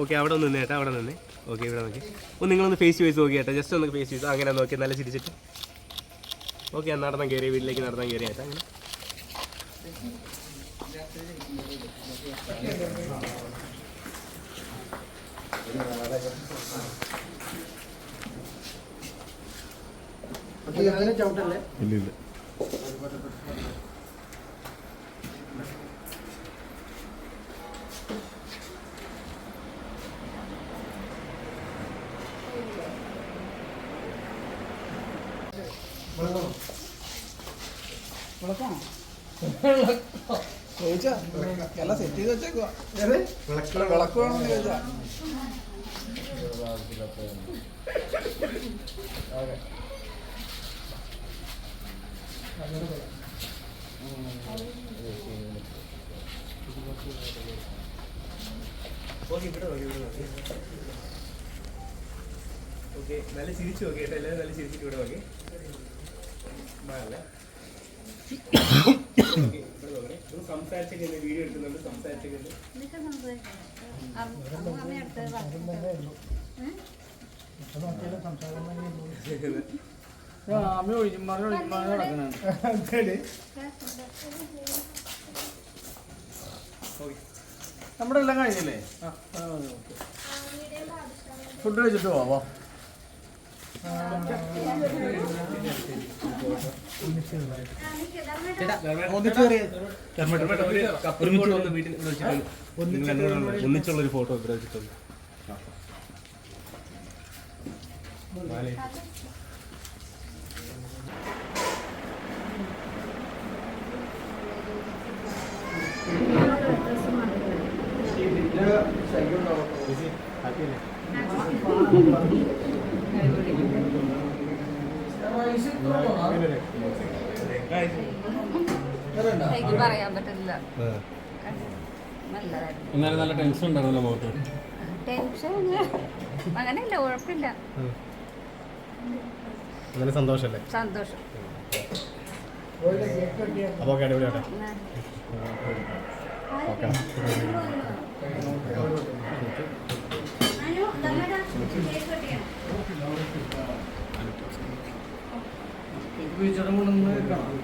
Okay അവിടെ ഒന്ന് നിന്നേട്ടാ അവിടെ നിന്ന്. ഓക്കെ ഇവിടെ നോക്കി. ഒന്ന് നിങ്ങളൊന്ന് ഫേസ് ചെയ്ത് നോക്കി കേട്ടോ. ജസ്റ്റ് ഒന്ന് ഫേസ് ചെയ്ത് അങ്ങനെ നോക്കി നല്ല ചിരിച്ചിട്ട്. ഓക്കെ നടന്നാൽ കയറി വീട്ടിലേക്ക് നടന്നാൽ കയറി ആയിട്ടാ അങ്ങനെ. ചവിട്ടല്ലേ? ഇല്ല. ചോദിച്ചാ. എല്ലാം സെറ്റ് ചെയ്ത് വെച്ചേക്കുവാ. വിളക്ക് വേണമെന്ന് ചോദിച്ചാ? ഓക്കെ നല്ല ചിരിച്ചു നോക്കി കേട്ടോ. എല്ലാവരും നല്ല ചിരിച്ചിട്ട് ഇവിടെ നോക്കി ഓക്കേ, സംസാരിച്ചൊക്കെ വീഡിയോ എടുക്കുന്നുണ്ട് സംസാരിച്ചൊക്കെ നടക്കണാണ്. നമ്മുടെ എല്ലാം കഴിഞ്ഞില്ലേ? ഫുഡ് കഴിച്ചിട്ട് പോവാ ഒന്നിച്ചുള്ള ഒരു ഫോട്ടോ മാലേ. ഹാപ്പി എനിക്ക് പറയാൻ പറ്റില്ല എന്നാലും നല്ല ടെൻഷൻ ഉണ്ടായിരുന്നല്ലോ മുഖത്ത്. ടെൻഷൻ അങ്ങനെയില്ല കുഴപ്പമില്ല. അങ്ങനെ സന്തോഷല്ലേ? സന്തോഷം. അപ്പോൾ ഓക്കെ അടിപൊളിയാട്ടെ. ഓക്കെ. വീഴ്ചയുടെ കൊണ്ടൊന്ന് കാണാം.